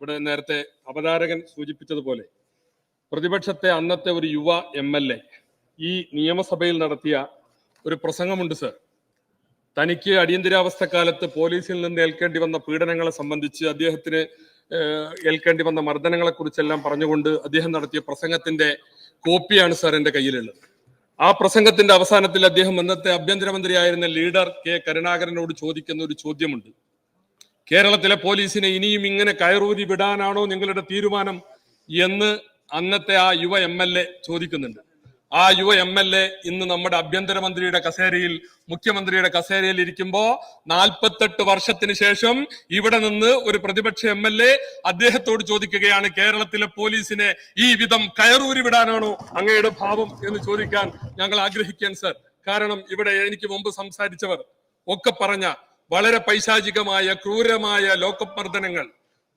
ഇവിടെ നേരത്തെ അവതാരകൻ സൂചിപ്പിച്ചതുപോലെ പ്രതിപക്ഷത്തെ അന്നത്തെ ഒരു യുവ എം എൽ എ ഈ നിയമസഭയിൽ നടത്തിയ ഒരു പ്രസംഗമുണ്ട് സർ. തനിക്ക് അടിയന്തരാവസ്ഥ കാലത്ത് പോലീസിൽ നിന്ന് ഏൽക്കേണ്ടി വന്ന പീഡനങ്ങളെ സംബന്ധിച്ച് അദ്ദേഹത്തിന് ഏൽക്കേണ്ടി വന്ന മർദ്ദനങ്ങളെ കുറിച്ചെല്ലാം പറഞ്ഞുകൊണ്ട് അദ്ദേഹം നടത്തിയ പ്രസംഗത്തിന്റെ കോപ്പിയാണ് സാർ എന്റെ കയ്യിലുള്ളത്. ആ പ്രസംഗത്തിന്റെ അവസാനത്തിൽ അദ്ദേഹം അന്നത്തെ ആഭ്യന്തരമന്ത്രിയായിരുന്ന ലീഡർ കെ കരുണാകരനോട് ചോദിക്കുന്ന ഒരു ചോദ്യമുണ്ട്. കേരളത്തിലെ പോലീസിനെ ഇനിയും ഇങ്ങനെ കയറൂരി വിടാനാണോ നിങ്ങളുടെ തീരുമാനം എന്ന് അന്നത്തെ ആ യുവ എം എൽ എ ചോദിക്കുന്നുണ്ട്. ആ യുവ എം എൽ എ ഇന്ന് നമ്മുടെ ആഭ്യന്തരമന്ത്രിയുടെ കസേരയിൽ മുഖ്യമന്ത്രിയുടെ കസേരയിൽ ഇരിക്കുമ്പോ നാൽപ്പത്തെട്ട് വർഷത്തിന് ശേഷം ഇവിടെ നിന്ന് ഒരു പ്രതിപക്ഷ എം എൽ എ അദ്ദേഹത്തോട് ചോദിക്കുകയാണ് കേരളത്തിലെ പോലീസിനെ ഈ വിധം കയറൂരി വിടാനാണോ അങ്ങയുടെ ഭാവം? എന്ന് ചോദിക്കാൻ ഞങ്ങൾ ആഗ്രഹിക്കാൻ സർ. കാരണം ഇവിടെ എനിക്ക് മുമ്പ് സംസാരിച്ചവർ ഒക്കെ പറഞ്ഞ വളരെ പൈശാചികമായ ക്രൂരമായ ലോക്കപ്പ് മർദ്ദനങ്ങൾ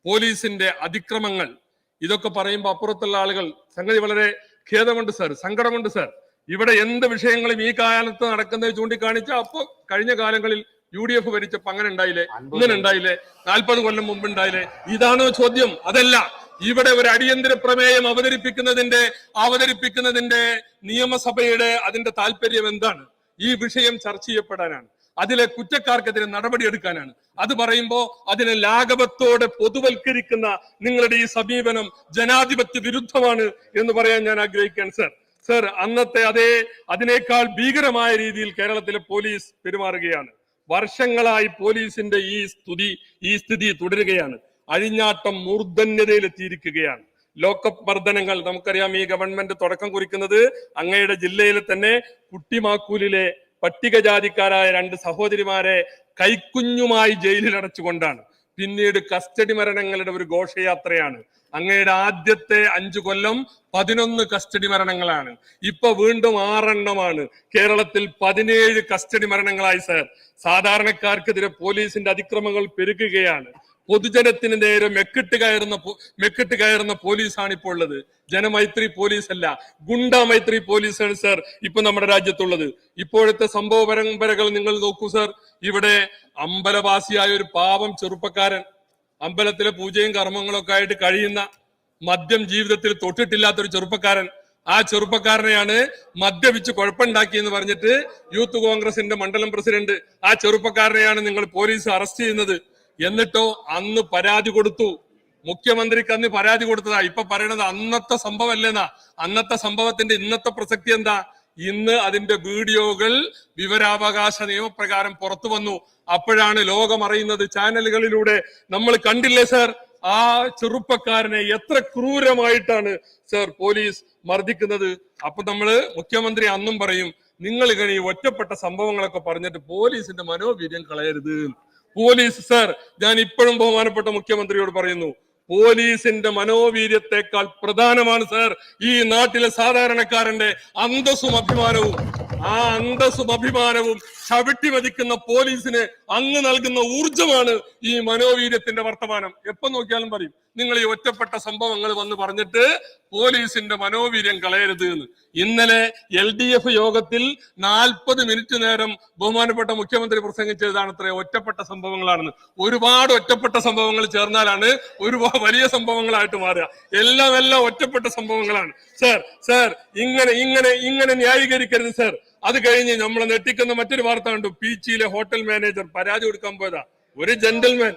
പോലീസിന്റെ അതിക്രമങ്ങൾ ഇതൊക്കെ പറയുമ്പോൾ അപ്പുറത്തുള്ള ആളുകൾ സംഗതി വളരെ ഖേദമുണ്ട് സാർ സങ്കടമുണ്ട് സാർ. ഇവിടെ എന്ത് വിഷയങ്ങളും ഈ കാലത്ത് നടക്കുന്നത് ചൂണ്ടിക്കാണിച്ച അപ്പോ കഴിഞ്ഞ കാലങ്ങളിൽ യു ഡി എഫ് ഭരിച്ചപ്പോ അങ്ങനെ ഉണ്ടായില്ലേ? ഇങ്ങനെ ഉണ്ടായില്ലേ? നാൽപ്പത് കൊല്ലം മുമ്പ് ഉണ്ടായില്ലേ? ഇതാണോ ചോദ്യം? അതല്ല. ഇവിടെ ഒരു അടിയന്തര പ്രമേയം അവതരിപ്പിക്കുന്നതിന്റെ അവതരിപ്പിക്കുന്നതിന്റെ നിയമസഭയുടെ അതിന്റെ താല്പര്യം എന്താണ്? ഈ വിഷയം ചർച്ച ചെയ്യപ്പെടാനാണ്. അതിലെ കുറ്റക്കാർക്കെതിരെ നടപടിയെടുക്കാനാണ് അത് പറയുമ്പോൾ അതിനെ ലാഘവത്തോടെ പൊതുവൽക്കരിക്കുന്ന നിങ്ങളുടെ ഈ സമീപനം ജനാധിപത്യ വിരുദ്ധമാണ് എന്ന് പറയാൻ ഞാൻ ആഗ്രഹിക്കുകയാണ് സർ. സർ അന്നത്തെ അതേ അതിനേക്കാൾ ഭീകരമായ രീതിയിൽ കേരളത്തിലെ പോലീസ് പെരുമാറുകയാണ്. വർഷങ്ങളായി പോലീസിന്റെ ഈ സ്തുതി ഈ സ്ഥിതി തുടരുകയാണ്. അഴിഞ്ഞാട്ടം മൂർധന്യതയിലെത്തിയിരിക്കുകയാണ്. ലോക്കപ്പ് മർദ്ദനങ്ങൾ നമുക്കറിയാം ഈ ഗവൺമെന്റ് തുടക്കം കുറിക്കുന്നത് അങ്ങയുടെ ജില്ലയിലെ തന്നെ കുട്ടിമാക്കൂലിലെ പട്ടികജാതിക്കാരായ രണ്ട് സഹോദരിമാരെ കൈക്കുഞ്ഞുമായി ജയിലിൽ അടച്ചുകൊണ്ടാണ്. പിന്നീട് കസ്റ്റഡി മരണങ്ങളുടെ ഒരു ഘോഷയാത്രയാണ്. അങ്ങയുടെ ആദ്യത്തെ അഞ്ചു കൊല്ലം പതിനൊന്ന് കസ്റ്റഡി മരണങ്ങളാണ്. ഇപ്പൊ വീണ്ടും ആറെണ്ണമാണ്. കേരളത്തിൽ പതിനേഴ് കസ്റ്റഡി മരണങ്ങളായി സർ. സാധാരണക്കാർക്കെതിരെ പോലീസിന്റെ അതിക്രമങ്ങൾ പെരുകുകയാണ്. പൊതുജനത്തിന് നേരെ മെക്കിട്ട് കയറുന്ന മെക്കിട്ട് കയറുന്ന പോലീസാണ് ഇപ്പോൾ ഉള്ളത്. ജനമൈത്രി പോലീസ് അല്ല ഗുണ്ടാ മൈത്രി പോലീസാണ് സർ ഇപ്പൊ നമ്മുടെ രാജ്യത്തുള്ളത്. ഇപ്പോഴത്തെ സംഭവ പരമ്പരകൾ നിങ്ങൾ നോക്കൂ സർ. ഇവിടെ അമ്പലവാസിയായ ഒരു പാവം ചെറുപ്പക്കാരൻ അമ്പലത്തിലെ പൂജയും കർമ്മങ്ങളൊക്കെ ആയിട്ട് കഴിയുന്ന മദ്യം ജീവിതത്തിൽ തൊട്ടിട്ടില്ലാത്ത ഒരു ചെറുപ്പക്കാരൻ ആ ചെറുപ്പക്കാരനെയാണ് മദ്യപിച്ച് കുഴപ്പമുണ്ടാക്കി എന്ന് പറഞ്ഞിട്ട് യൂത്ത് കോൺഗ്രസിന്റെ മണ്ഡലം പ്രസിഡന്റ് ആ ചെറുപ്പക്കാരനെയാണ് നിങ്ങൾ പോലീസ് അറസ്റ്റ് ചെയ്യുന്നത്. എന്നിട്ടോ അന്ന് പരാതി കൊടുത്തു. മുഖ്യമന്ത്രിക്ക് അന്ന് പരാതി കൊടുത്തതാ. ഇപ്പൊ പറയണത് അന്നത്തെ സംഭവം അല്ലേന്നാ അന്നത്തെ സംഭവത്തിന്റെ ഇന്നത്തെ പ്രസക്തി എന്താ? ഇന്ന് അതിന്റെ വീഡിയോകൾ വിവരാവകാശ നിയമപ്രകാരം പുറത്തു വന്നു. അപ്പോഴാണ് ലോകം അറിയുന്നത് ചാനലുകളിലൂടെ. നമ്മൾ കണ്ടില്ലേ സർ? ആ ചെറുപ്പക്കാരനെ എത്ര ക്രൂരമായിട്ടാണ് സർ പോലീസ് മർദ്ദിക്കുന്നത്. അപ്പൊ നമ്മൾ മുഖ്യമന്ത്രി അന്നും പറയും നിങ്ങൾ ഇങ്ങനെ ഈ ഒറ്റപ്പെട്ട സംഭവങ്ങളൊക്കെ പറഞ്ഞിട്ട് പോലീസിന്റെ മനോവീര്യം കളയരുത്. പോലീസ് സർ ഞാൻ ഇപ്പോഴും ബഹുമാനപ്പെട്ട മുഖ്യമന്ത്രിയോട് പറയുന്നു പോലീസിന്റെ മനോവീര്യത്തെക്കാൾ പ്രധാനമാണ് സർ ഈ നാട്ടിലെ സാധാരണക്കാരന്റെ അന്തസ്സും അഭിമാനവും. ആ അന്തസ്സും അഭിമാനവും ചവിട്ടി മതിക്കുന്ന പോലീസിന് അങ്ങ് നൽകുന്ന ഊർജമാണ് ഈ മനോവീര്യത്തിന്റെ വർത്തമാനം. എപ്പോ നോക്കിയാലും പറയും നിങ്ങൾ ഈ ഒറ്റപ്പെട്ട സംഭവങ്ങൾ വന്ന് പറഞ്ഞിട്ട് പോലീസിന്റെ മനോവീര്യം കളയരുത് എന്ന്. ഇന്നലെ എൽ ഡി എഫ് യോഗത്തിൽ നാൽപ്പത് മിനിറ്റ് നേരം ബഹുമാനപ്പെട്ട മുഖ്യമന്ത്രി പ്രസംഗിച്ചതാണ് അത്ര ഒറ്റപ്പെട്ട സംഭവങ്ങളാണെന്ന്. ഒരുപാട് ഒറ്റപ്പെട്ട സംഭവങ്ങൾ ചേർന്നാലാണ് ഒരുപാട് വലിയ സംഭവങ്ങളായിട്ട് മാറുക. എല്ലാം എല്ലാം ഒറ്റപ്പെട്ട സംഭവങ്ങളാണ്. സർ സർ ഇങ്ങനെ ഇങ്ങനെ ഇങ്ങനെ ന്യായീകരിക്കരുത് സർ. അത് കഴിഞ്ഞ് നമ്മളെ നെട്ടിക്കുന്ന മറ്റൊരു വാർത്ത കണ്ടു. പീച്ചിയിലെ ഹോട്ടൽ മാനേജർ പരാതി കൊടുക്കാൻ പോയതാ. ഒരു ജെന്റിൽമാൻ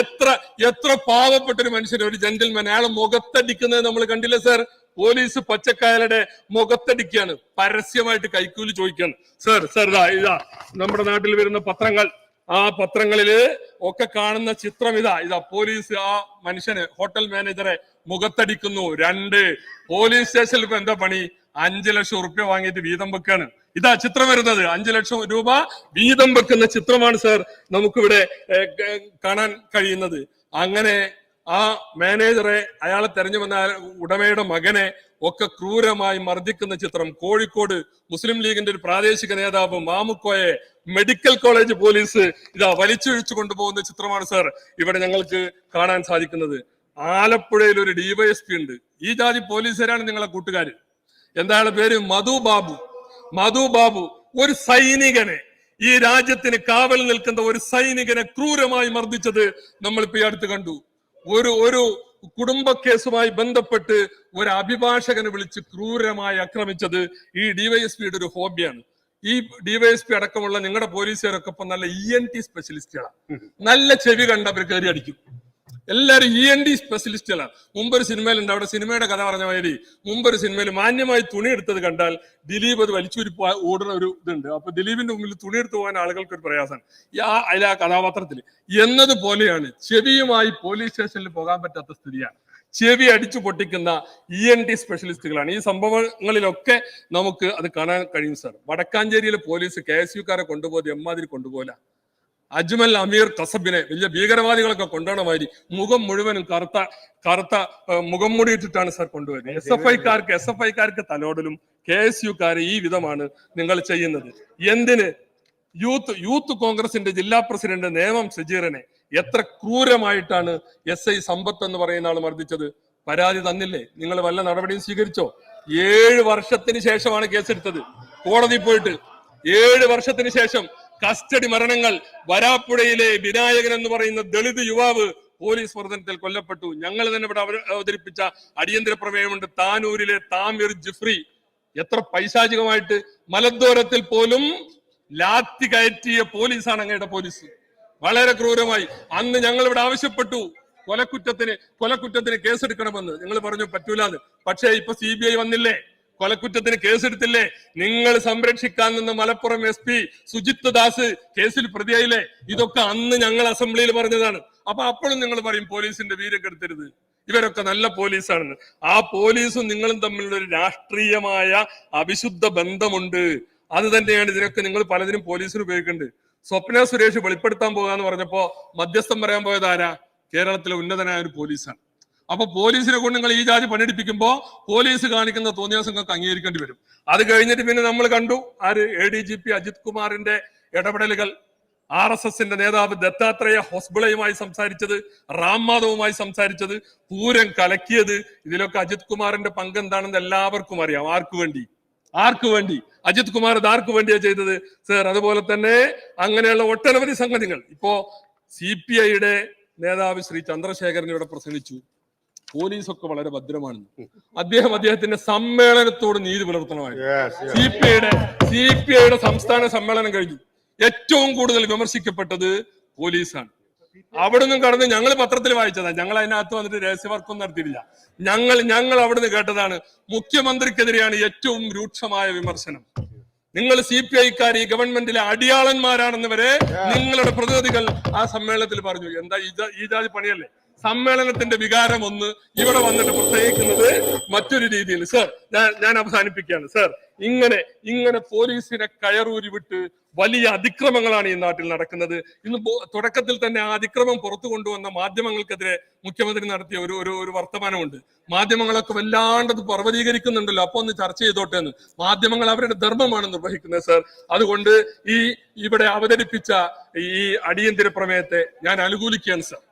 എത്ര എത്ര പാവപ്പെട്ട ഒരു മനുഷ്യൻ ഒരു ജെന്റിൽമാൻ അയാളെ മുഖത്തടിക്കുന്നത് നമ്മൾ കണ്ടില്ല സർ പോലീസ് പച്ചക്കായലുടെ മുഖത്തടിക്കുകയാണ്. പരസ്യമായിട്ട് കൈക്കൂലി ചോദിക്കുകയാണ്. സർ സർ ഇതാ ഇതാ നമ്മുടെ നാട്ടിൽ വരുന്ന പത്രങ്ങൾ. ആ പത്രങ്ങളിൽ ഒക്കെ കാണുന്ന ചിത്രം ഇതാ ഇതാ പോലീസ് ആ മനുഷ്യന് ഹോട്ടൽ മാനേജറെ മുഖത്തടിക്കുന്നു. രണ്ട് പോലീസ് സ്റ്റേഷനിൽ ഇപ്പൊ എന്താ പണി? അഞ്ചു ലക്ഷം ഉറുപ്പ്യ വാങ്ങിയിട്ട് വീതം വെക്കാണ്. ഇതാ ചിത്രം വരുന്നത്. അഞ്ചു ലക്ഷം രൂപ വീതം വെക്കുന്ന ചിത്രമാണ് സർ നമുക്കിവിടെ കാണാൻ കഴിയുന്നത്. അങ്ങനെ ആ മാനേജറെ അയാളെ തെരഞ്ഞു വന്ന ഉടമയുടെ മകനെ ഒക്കെ ക്രൂരമായി മർദ്ദിക്കുന്ന ചിത്രം കോഴിക്കോട് മുസ്ലിം ലീഗിന്റെ ഒരു പ്രാദേശിക നേതാവ് മാമുക്കോയെ മെഡിക്കൽ കോളേജ് പോലീസ് ഇതാ വലിച്ചൊഴിച്ചു കൊണ്ടുപോകുന്ന ചിത്രമാണ് സാർ ഇവിടെ ഞങ്ങൾക്ക് കാണാൻ സാധിക്കുന്നത്. ആലപ്പുഴയിൽ ഒരു ഡിവൈഎസ്പി ഉണ്ട്. ഈ ജാതി പോലീസുകാരാണ് നിങ്ങളെ കൂട്ടുകാർ എന്താ പേര്? മധു ബാബു. മധു ബാബു ഒരു സൈനികനെ ഈ രാജ്യത്തിന് കാവൽ നിൽക്കുന്ന ഒരു സൈനികനെ ക്രൂരമായി മർദ്ദിച്ചത് നമ്മളിപ്പോ ഈ അടുത്ത് കണ്ടു. ഒരു ഒരു കുടുംബ കേസുമായി ബന്ധപ്പെട്ട് ഒരു അഭിഭാഷകനെ വിളിച്ച് ക്രൂരമായി ആക്രമിച്ചത് ഈ ഡിവൈഎസ്പിയുടെ ഒരു ഹോബിയാണ്. ഈ ഡിവൈഎസ്പി അടക്കമുള്ള നിങ്ങളുടെ പോലീസുകാരൊക്കെ ഇപ്പൊ നല്ല ഇ എൻ ടി സ്പെഷ്യലിസ്റ്റുകളാണ് നല്ല ചെവി കണ്ടവർ കയറി അടിക്കും. എല്ലാവരും ഇ എൻ ഡി സ്പെഷ്യലിസ്റ്റുകളാണ് മുമ്പൊരു സിനിമയിലുണ്ട്. അവിടെ സിനിമയുടെ കഥ പറഞ്ഞ മാതിരി മുമ്പൊരു സിനിമയിൽ മാന്യമായി തുണി എടുത്തത് കണ്ടാൽ ദിലീപ് അത് വലിച്ചൂരി ഓടുന്ന ഒരു ഇതുണ്ട്. അപ്പൊ ദിലീപിന്റെ മുമ്പിൽ തുണി എടുത്തു പോകാൻ ആളുകൾക്ക് ഒരു പ്രയാസമാണ് അതിലെ ആ കഥാപാത്രത്തിൽ എന്നതുപോലെയാണ് ചെവിയുമായി പോലീസ് സ്റ്റേഷനിൽ പോകാൻ പറ്റാത്ത സ്ഥിതിയാണ്. ചെവി അടിച്ചു പൊട്ടിക്കുന്ന ഇ എൻ ടി സ്പെഷ്യലിസ്റ്റുകളാണ് ഈ സംഭവങ്ങളിലൊക്കെ നമുക്ക് അത് കാണാൻ കഴിയും സാർ വടക്കാഞ്ചേരിയിലെ പോലീസ് കെ എസ് യുക്കാരെ കൊണ്ടുപോയത് എമ്മാതിരി കൊണ്ടുപോല. അജ്മൽ അമീർ കസബിനെ വലിയ ഭീകരവാദികളൊക്കെ കൊണ്ടുപോകണമാതിരി മുഖം മുഴുവനും കറുത്ത കറുത്ത മുഖം മൂടിയിട്ടിട്ടാണ് സാർ കൊണ്ടുവരുന്നത്. എസ് എഫ് ഐക്കാർക്ക് എസ് എഫ് ഐക്കാർക്ക് തലോടലും കെ എസ് യുക്കാര് ഈ വിധമാണ് നിങ്ങൾ ചെയ്യുന്നത്. എന്തിന്? യൂത്ത് യൂത്ത് കോൺഗ്രസിന്റെ ജില്ലാ പ്രസിഡന്റ് നേമം സജീറിനെ എത്ര ക്രൂരമായിട്ടാണ് എസ് ഐ സമ്പത്ത് എന്ന് പറയുന്ന ആൾ മർദ്ദിച്ചത്? പരാതി തന്നില്ലേ? നിങ്ങൾ വല്ല നടപടിയും സ്വീകരിച്ചോ? ഏഴ് വർഷത്തിന് ശേഷമാണ് കേസെടുത്തത്. കോടതി പോയിട്ട് ഏഴ് വർഷത്തിന് ശേഷം കസ്റ്റഡി മരണങ്ങൾ വരാപ്പുഴയിലെ വിനായകൻ എന്ന് പറയുന്ന ദളിത് യുവാവ് പോലീസ് മർദ്ദനത്തിൽ കൊല്ലപ്പെട്ടു. ഞങ്ങൾ തന്നെ ഇവിടെ അവ- അവതരിപ്പിച്ച അടിയന്തര പ്രമേയമുണ്ട്. താനൂരിലെ താമിർ ജിഫ്രി എത്ര പൈശാചികമായിട്ട് മലദ്വാരത്തിൽ പോലും ലാത്തി കയറ്റിയ പോലീസാണ് അങ്ങയുടെ പോലീസ്. വളരെ ക്രൂരമായി. അന്ന് ഞങ്ങൾ ഇവിടെ ആവശ്യപ്പെട്ടു. കൊലക്കുറ്റത്തിന് കൊലക്കുറ്റത്തിന് കേസെടുക്കണമെന്ന്. നിങ്ങൾ പറഞ്ഞു പറ്റൂലെന്ന്. പക്ഷേ ഇപ്പൊ സി ബി ഐ വന്നില്ലേ? കൊലക്കുറ്റത്തിന് കേസെടുത്തില്ലേ? നിങ്ങൾ സംരക്ഷിക്കാൻ നിന്ന് മലപ്പുറം എസ് പി സുജിത് ദാസ് കേസിൽ പ്രതിയായില്ലേ? ഇതൊക്കെ അന്ന് ഞങ്ങൾ അസംബ്ലിയിൽ പറഞ്ഞതാണ്. അപ്പൊ അപ്പോഴും നിങ്ങൾ പറയും പോലീസിന്റെ വീര്യം കെടുത്തരുത്. ഇവരൊക്കെ നല്ല പോലീസാണെന്ന്. ആ പോലീസും നിങ്ങളും തമ്മിലുള്ള ഒരു രാഷ്ട്രീയമായ അവിശുദ്ധ ബന്ധമുണ്ട്. അത് തന്നെയാണ് ഇതിനൊക്കെ നിങ്ങൾ പലതിനും പോലീസിന് ഉപയോഗിക്കേണ്ടത് സ്വപ്ന സുരേഷ് വെളിപ്പെടുത്താൻ പോകാന്ന് പറഞ്ഞപ്പോ മധ്യസ്ഥം പറയാൻ പോയതാരാ കേരളത്തിലെ ഉന്നതനായ ഒരു പോലീസാണ്. അപ്പൊ പോലീസിനെ കൊണ്ട് നിങ്ങൾ ഈ ജാതി പണിയെടുപ്പിക്കുമ്പോ പോലീസ് കാണിക്കുന്ന തോന്നിയാസങ്ങൾക്ക് അംഗീകരിക്കേണ്ടി വരും. അത് കഴിഞ്ഞിട്ട് പിന്നെ നമ്മൾ കണ്ടു ആര്? A D G P Ajith കുമാറിന്റെ ഇടപെടലുകൾ. ആർ എസ് എസിന്റെ നേതാവ് ദത്താത്രേയ ഹോസ്ബിളയുമായി സംസാരിച്ചത് റാം മാധവുമായി സംസാരിച്ചത് പൂരം കലക്കിയത്. ഇതിലൊക്കെ അജിത് കുമാറിന്റെ പങ്ക് എന്താണെന്ന് എല്ലാവർക്കും അറിയാം. ആർക്കു വേണ്ടി? ആർക്കു വേണ്ടി? അജിത് കുമാർ ഇത് ആർക്കു വേണ്ടിയാ ചെയ്തത്? സർ അതുപോലെ തന്നെ അങ്ങനെയുള്ള ഒട്ടനവധി സംഗതികൾ. ഇപ്പോ സി പി ഐയുടെ നേതാവ് ശ്രീ ചന്ദ്രശേഖരൻ ഇവിടെ പ്രസംഗിച്ചു. പോലീസൊക്കെ വളരെ ഭദ്രമാണെന്ന്. അദ്ദേഹം അദ്ദേഹത്തിന്റെ സമ്മേളനത്തോട് നീതി പുലർത്തണമായിരുന്നു. സി പി ഐയുടെ സി പി ഐയുടെ സംസ്ഥാന സമ്മേളനം കഴിഞ്ഞു. ഏറ്റവും കൂടുതൽ വിമർശിക്കപ്പെട്ടത് പോലീസാണ്. അവിടെ നിന്നും കടന്ന് ഞങ്ങൾ പത്രത്തിൽ വായിച്ചതാണ് ഞങ്ങൾ അതിനകത്ത് വന്നിട്ട് രഹസ്യവർക്കൊന്നും നടത്തിയില്ല ഞങ്ങൾ ഞങ്ങൾ അവിടുന്ന് കേട്ടതാണ് മുഖ്യമന്ത്രിക്കെതിരെയാണ് ഏറ്റവും രൂക്ഷമായ വിമർശനം. നിങ്ങൾ സി പി ഐക്കാർ ഈ ഗവൺമെന്റിലെ അടിയാളന്മാരാണെന്ന് വരെ നിങ്ങളുടെ പ്രതിനിധികൾ ആ സമ്മേളനത്തിൽ പറഞ്ഞു. എന്താ ഈ ജാതി പണിയല്ലേ? സമ്മേളനത്തിന്റെ വികാരം ഒന്ന് ഇവിടെ വന്നിട്ട് പ്രത്യേകിക്കുന്നത് മറ്റൊരു രീതിയിൽ. സർ ഞാൻ ഞാൻ അവസാനിപ്പിക്കുകയാണ്. സർ ഇങ്ങനെ ഇങ്ങനെ പോലീസിനെ കയറൂരി വിട്ട് വലിയ അതിക്രമങ്ങളാണ് ഈ നാട്ടിൽ നടക്കുന്നത്. ഇന്ന് തുടക്കത്തിൽ തന്നെ ആ അതിക്രമം പുറത്തു കൊണ്ടുവന്ന മാധ്യമങ്ങൾക്കെതിരെ മുഖ്യമന്ത്രി നടത്തിയ ഒരു ഒരു ഒരു വർത്തമാനമുണ്ട്. മാധ്യമങ്ങളൊക്കെ വല്ലാണ്ടത് പർവതീകരിക്കുന്നുണ്ടല്ലോ. അപ്പൊ ഒന്ന് ചർച്ച ചെയ്തോട്ടെ എന്ന്. മാധ്യമങ്ങൾ അവരുടെ ധർമ്മമാണ് നിർവഹിക്കുന്നത് സർ. അതുകൊണ്ട് ഈ ഇവിടെ അവതരിപ്പിച്ച ഈ അടിയന്തര പ്രമേയത്തെ ഞാൻ അനുകൂലിക്കുകയാണ് സർ.